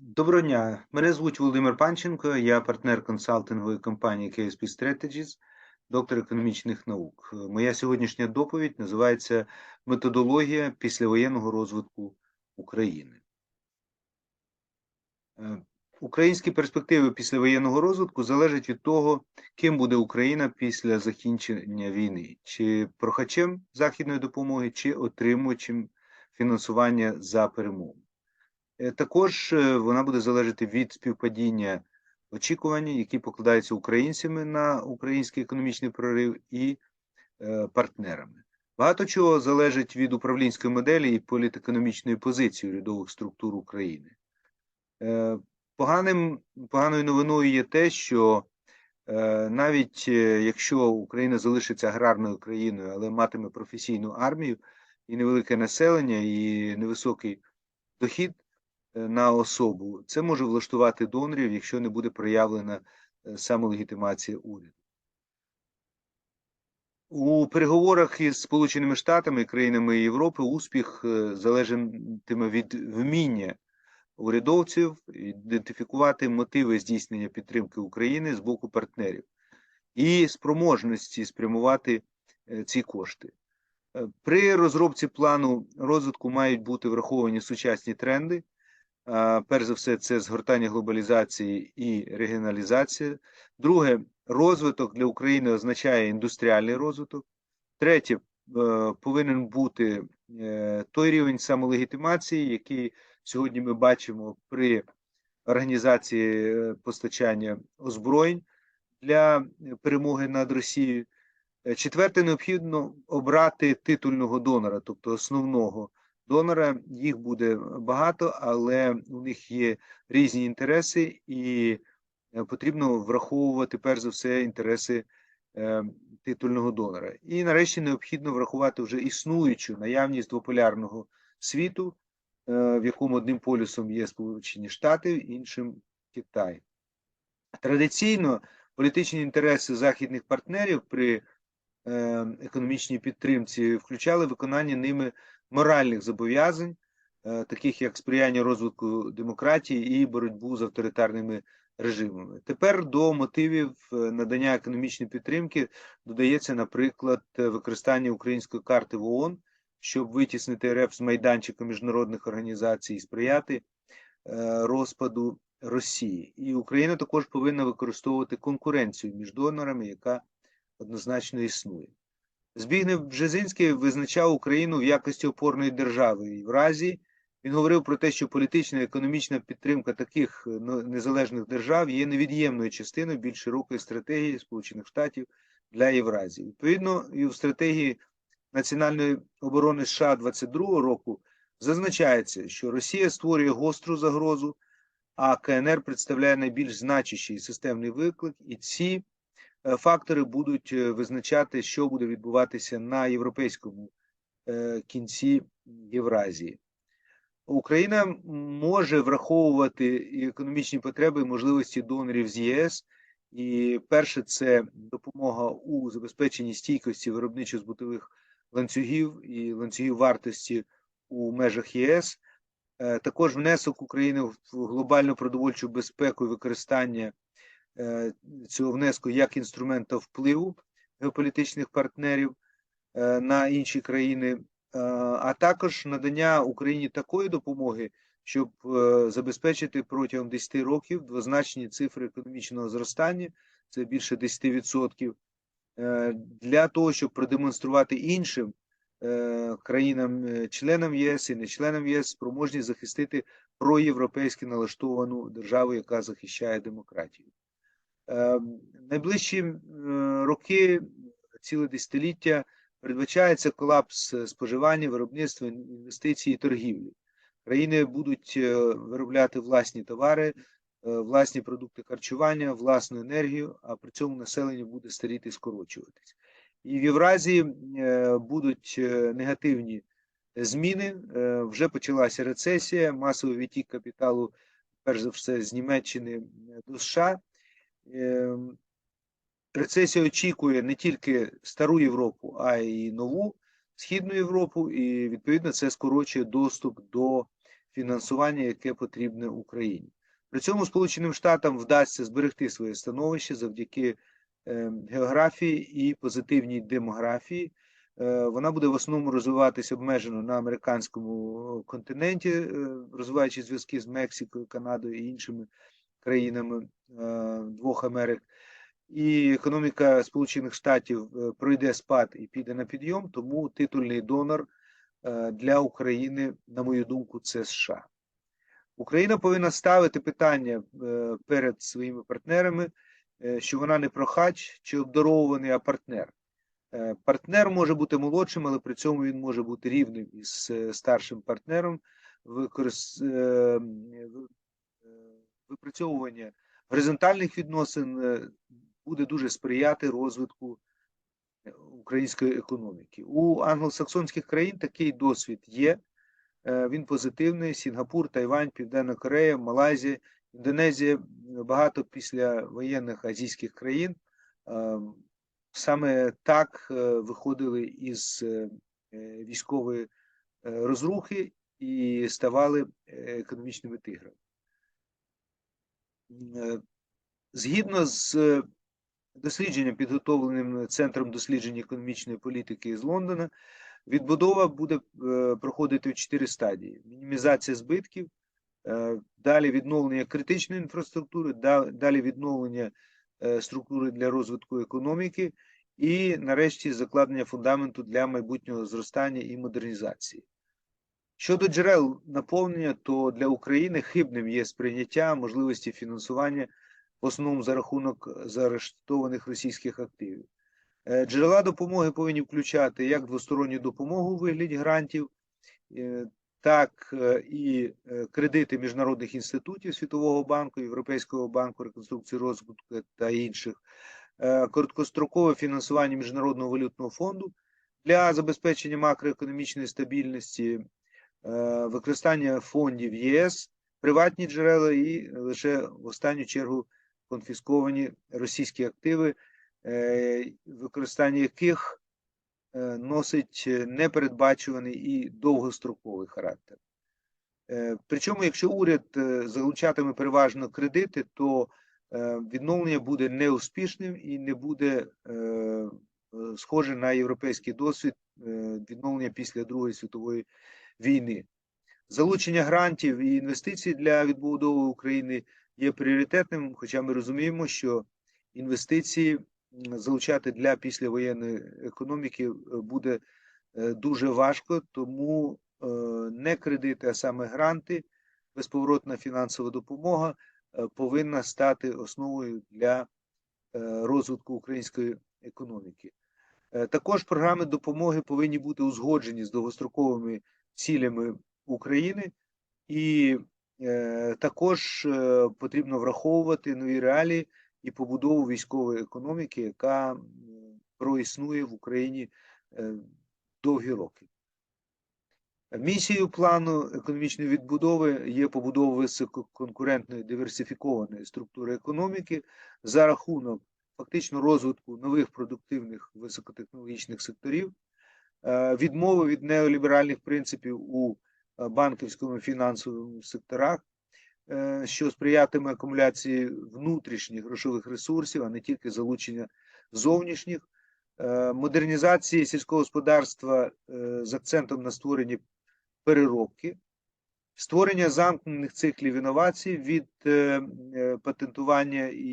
Доброго дня, мене звуть Володимир Панченко, я партнер консалтингової компанії KSP Strategies, доктор економічних наук. Моя сьогоднішня доповідь називається Методологія післявоєнного розвитку України. Е, Українські перспективи післявоєнного розвитку залежать від того, ким буде Україна після закінчення війни, чи прохачем західної допомоги, чи отримувачем фінансування за перемогу. Е, Також е, вона буде залежати від співпадіння очікувань, які покладаються українцями на український економічний прорив і е, партнерами. Багато чого залежить від управлінської моделі і політекономічної позиції урядових структур України. Поганим, поганою новиною є те, що навіть якщо Україна залишиться аграрною країною, але матиме професійну армію і невелике населення, і невисокий дохід, на особу, це може влаштувати донорів, якщо не буде проявлена е, самолегітимація уряду. У переговорах із Сполученими Штатами і країнами Європи успіх е, залежатиме від вміння урядовців ідентифікувати мотиви здійснення підтримки України з боку партнерів і спроможності спрямувати е, ці кошти. Е, При розробці плану розвитку мають бути враховані сучасні тренди. Перш за все, це згортання глобалізації і регіоналізація. Друге, розвиток для України означає індустріальний розвиток. Третє, е, повинен бути е, той рівень самолегітимації, який сьогодні ми бачимо при організації е, постачання озброєнь для перемоги над Росією. Четверте, необхідно обрати титульного донора, тобто основного донора. Їх буде багато, але у них є різні інтереси, і е, потрібно враховувати перш за все інтереси е, титульного донора. І нарешті необхідно врахувати вже існуючу наявність двополярного світу, е, в якому одним полюсом є Сполучені Штати, іншим Китай. Традиційно політичні інтереси західних партнерів при економічній підтримці включали виконання ними моральних зобов'язань, е, таких як сприяння розвитку демократії і боротьбу з авторитарними режимами. Тепер до мотивів е, надання економічної підтримки додається, наприклад, е, використання української карти в ООН, щоб витіснити РФ з майданчика міжнародних організацій і сприяти розпаду Росії. І Україна також повинна використовувати конкуренцію між донорами, яка однозначно існує. Збігнев Бжезинський визначав Україну в якості опорної держави і в разі він говорив про те, що політична і економічна підтримка таких ну, незалежних держав є невід'ємною частиною більш широкої стратегії Сполучених Штатів для Євразії. Відповідно, і в стратегії національної оборони США 22 року зазначається, що Росія створює гостру загрозу, а КНР представляє найбільш значущий системний виклик, і ці е, фактори будуть е, визначати, що буде відбуватися на європейському е, кінці Євразії. Україна може враховувати економічні потреби і можливості донорів з ЄС. І перше це допомога у забезпеченні стійкості виробничо-збутових ланцюгів і ланцюгів вартості у межах ЄС. Е, Також внесок України в глобальну продовольчу безпеку і використання е, цього внеску як інструмента впливу геополітичних партнерів е, на інші країни Е, а також надання Україні такої допомоги, щоб е, забезпечити протягом 10 років двозначні цифри економічного зростання, це більше 10%, е, для того, щоб продемонструвати іншим країнам-членам ЄС і не членам ЄС спроможність захистити проєвропейськи налаштовану державу, яка захищає демократію. Найближчі роки, ціле десятиліття передбачається колапс е, споживання, виробництва, інвестицій і торгівлі. Країни будуть е, виробляти власні товари, е, власні продукти харчування, власну енергію, а при цьому населення буде старіти і скорочуватись. І в Євразії будуть негативні зміни. Вже почалася рецесія, масовий відтік капіталу, перш за все, з Німеччини до США. Ем, Рецесія очікує не тільки стару Європу, а й нову Східну Європу, і відповідно це скорочує доступ до фінансування, яке потрібне Україні. При цьому Сполученим Штатам вдасться зберегти своє становище завдяки е, географії і позитивній демографії. Е, Вона буде в основному розвиватися обмежено на американському континенті, е, розвиваючи зв'язки з Мексикою, Канадою і іншими країнами е, двох Америк. І економіка Сполучених Штатів е, пройде спад і піде на підйом, тому титульний донор е, для України, на мою думку, це США. Україна повинна ставити питання е, перед своїми партнерами, е, що вона не прохач чи обдарований, а партнер. Е, Партнер може бути молодшим, але при цьому він може бути рівним із е, старшим партнером. Використ... е, е, Випрацьовування горизонтальних відносин е, буде дуже сприяти розвитку е, української економіки. У англосаксонських країн такий досвід є. Е, Він позитивний. Сінгапур, Тайвань, Південна Корея, Малайзія, Індонезія, багато післявоєнних азійських країн саме так виходили із військової розрухи і ставали економічними тиграми. Е, Згідно з е, дослідженням, підготовленим Центром досліджень економічної політики з Лондона, відбудова буде е, проходити в чотири стадії: мінімізація збитків, далі відновлення критичної інфраструктури, далі відновлення структури для розвитку економіки, і нарешті закладення фундаменту для майбутнього зростання і модернізації. Щодо джерел наповнення, то для України хибним є сприйняття можливості фінансування в основному за рахунок заарештованих російських активів. Е, Джерела допомоги повинні включати як двосторонню допомогу у вигляді грантів, е, так е, і кредити міжнародних інститутів Світового банку, Європейського банку реконструкції розвитку та інших, короткострокове фінансування Міжнародного валютного фонду для забезпечення макроекономічної стабільності, використання фондів ЄС, приватні джерела і лише в останню чергу конфісковані російські активи, е, використання яких е, носить е, непередбачуваний і довгостроковий характер. Е, Причому, якщо уряд е, залучатиме переважно кредити, то е, відновлення буде неуспішним і не буде е, е, схоже на європейський досвід е, відновлення після Другої світової війни. Залучення грантів і інвестицій для відбудови України є пріоритетним, хоча ми розуміємо, що інвестиції залучати для післявоєнної економіки е, буде е, дуже важко, тому е, не кредити, а саме гранти, безповоротна фінансова допомога повинна стати основою для розвитку української економіки. Також програми допомоги повинні бути узгоджені з довгостроковими цілями України, і е, також е, потрібно враховувати нові реалії і побудову військової економіки, яка проіснує в Україні е, довгі роки. Місією плану економічної відбудови є побудова висококонкурентної диверсифікованої структури економіки за рахунок фактично розвитку нових продуктивних високотехнологічних секторів, відмови від неоліберальних принципів у е, банківському і фінансовому секторах, е, що сприятиме акумуляції внутрішніх грошових ресурсів, а не тільки залучення зовнішніх, е, модернізації сільського господарства е, з акцентом на створенні переробки, створення замкнених циклів інновацій від е, е, патентування і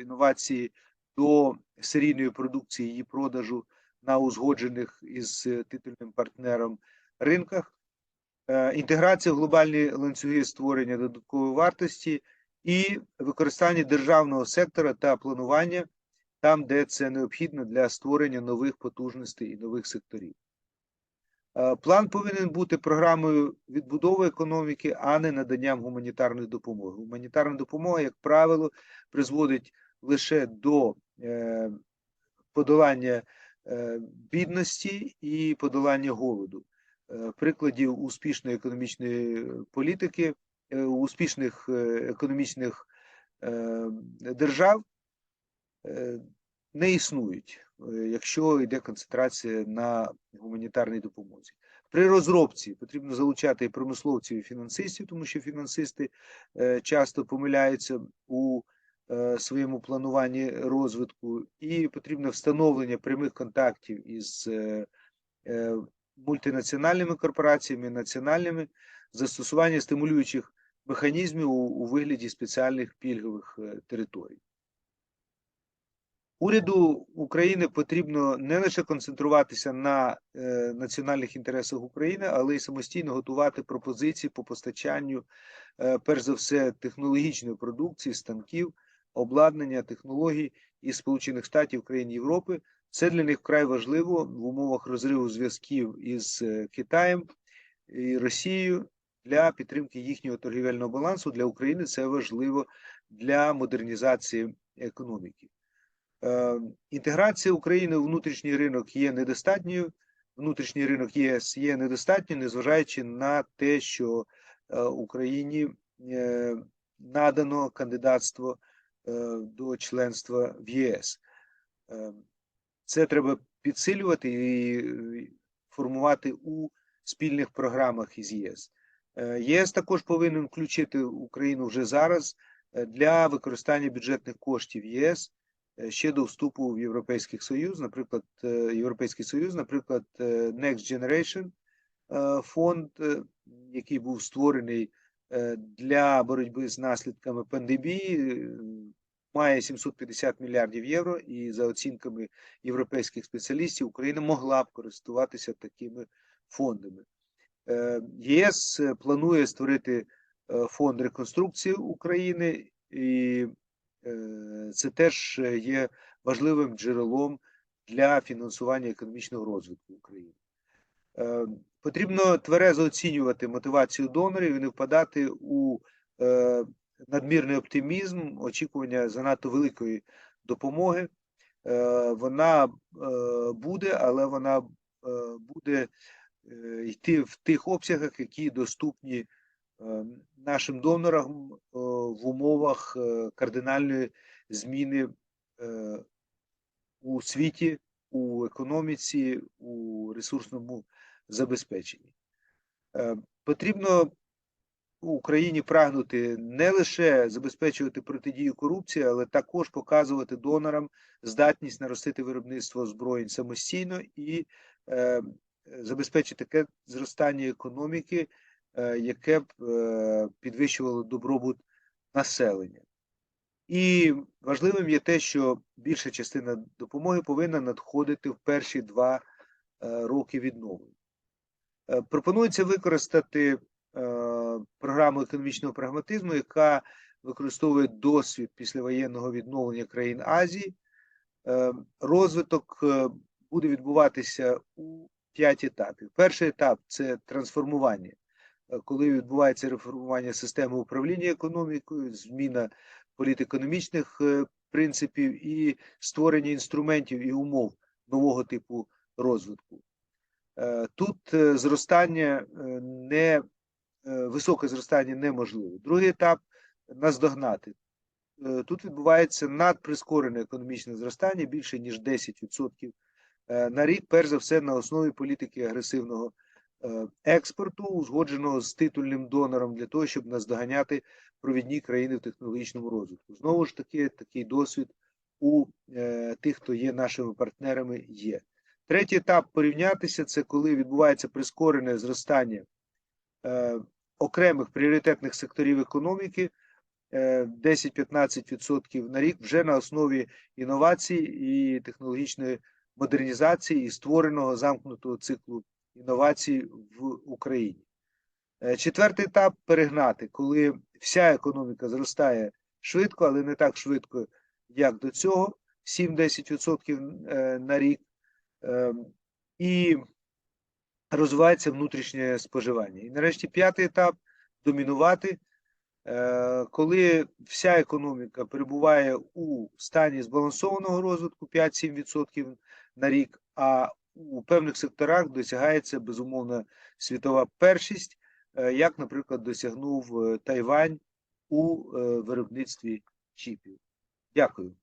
інновації до серійної продукції її продажу на узгоджених із е, титульним партнером ринках, е, інтеграція в глобальні ланцюги створення додаткової вартості і використання державного сектора та планування там, де це необхідно для створення нових потужностей і нових секторів. Е, План повинен бути програмою відбудови економіки, а не наданням гуманітарної допомоги. Гуманітарна допомога, як правило, призводить лише до подолання бідності і подолання голоду. Е, Прикладів успішної економічної політики, е, успішних е, економічних е, держав е, не існують, е, якщо йде концентрація на гуманітарній допомозі. При розробці потрібно залучати промисловців і фінансистів, тому що фінансисти е, часто помиляються у е, своєму плануванні розвитку, і потрібно встановлення прямих контактів із е, е, мультинаціональними корпораціями, національними, застосування стимулюючих механізмів у, вигляді спеціальних пільгових е, територій. Уряду України потрібно не лише концентруватися на е, національних інтересах України, але й самостійно готувати пропозиції по постачанню, е, перш за все, технологічної продукції, станків, обладнання, технологій із Сполучених Штатів країн Європи. Це для них вкрай важливо в умовах розриву зв'язків із е, Китаєм і Росією для підтримки їхнього торгівельного балансу. Для України це важливо для модернізації економіки. Е, Інтеграція України у внутрішній ринок є недостатньою. Внутрішній ринок ЄС є недостатньою, незважаючи на те, що е, Україні надано кандидатство до членства в ЄС. Е, Це треба підсилювати і е, формувати у спільних програмах із ЄС. Е, ЄС також повинен включити Україну вже зараз е, для використання бюджетних коштів ЄС е, ще до вступу в Європейський Союз, наприклад, е, Європейський Союз, наприклад, е, Next Generation е, фонд, е, який був створений е, для боротьби з наслідками пандемії, е, має 750 мільярдів євро, і за оцінками європейських спеціалістів Україна могла б користуватися такими фондами. Е, ЄС е, планує створити е, фонд реконструкції України, і е, це теж е, є важливим джерелом для фінансування економічного розвитку України. Е, Потрібно тверезо оцінювати мотивацію донорів і не впадати у е, надмірний оптимізм, очікування занадто великої допомоги. Е, Вона буде, але вона буде йти в тих обсягах, які доступні нашим донорам в умовах кардинальної зміни у світі, у економіці, у ресурсному забезпеченні. Е, Потрібно Україні прагнути не лише забезпечувати протидію корупції, але також показувати донорам здатність наростити виробництво озброєнь самостійно і е, забезпечити таке зростання економіки, е, яке б підвищувало добробут населення. І важливим є те, що більша частина допомоги повинна надходити в перші два роки відновлення. Е, Пропонується використати е, програму економічного прагматизму, яка використовує досвід післявоєнного відновлення країн Азії. Е, Розвиток буде відбуватися у п'ять етапів. Перший етап це трансформування, коли відбувається реформування системи управління економікою, зміна політекономічних принципів і створення інструментів і умов нового типу розвитку. Е, Тут е, зростання е, не високе зростання неможливо. Другий етап наздогнати. Тут відбувається надприскорене економічне зростання більше ніж 10% е, на рік, перш за все, на основі політики агресивного експорту, узгодженого з титульним донором для того, щоб наздоганяти провідні країни в технологічному розвитку. Знову ж таки, такий досвід у тих, хто є нашими партнерами, є. Третій етап порівнятися це коли відбувається прискорене зростання е, окремих пріоритетних секторів економіки е, 10-15% на рік вже на основі інновацій і технологічної модернізації і створеного замкнутого циклу інновацій в Україні. Е, Четвертий етап перегнати, коли вся економіка зростає швидко, але не так швидко, як до цього, 7-10% е, на рік. Е, І розвивається внутрішнє споживання. І нарешті п'ятий етап домінувати, Е, коли вся економіка перебуває у стані збалансованого розвитку 5-7% на рік, а у певних секторах досягається безумовно світова першість, е, як, наприклад, досягнув е, Тайвань у виробництві чіпів. Дякую.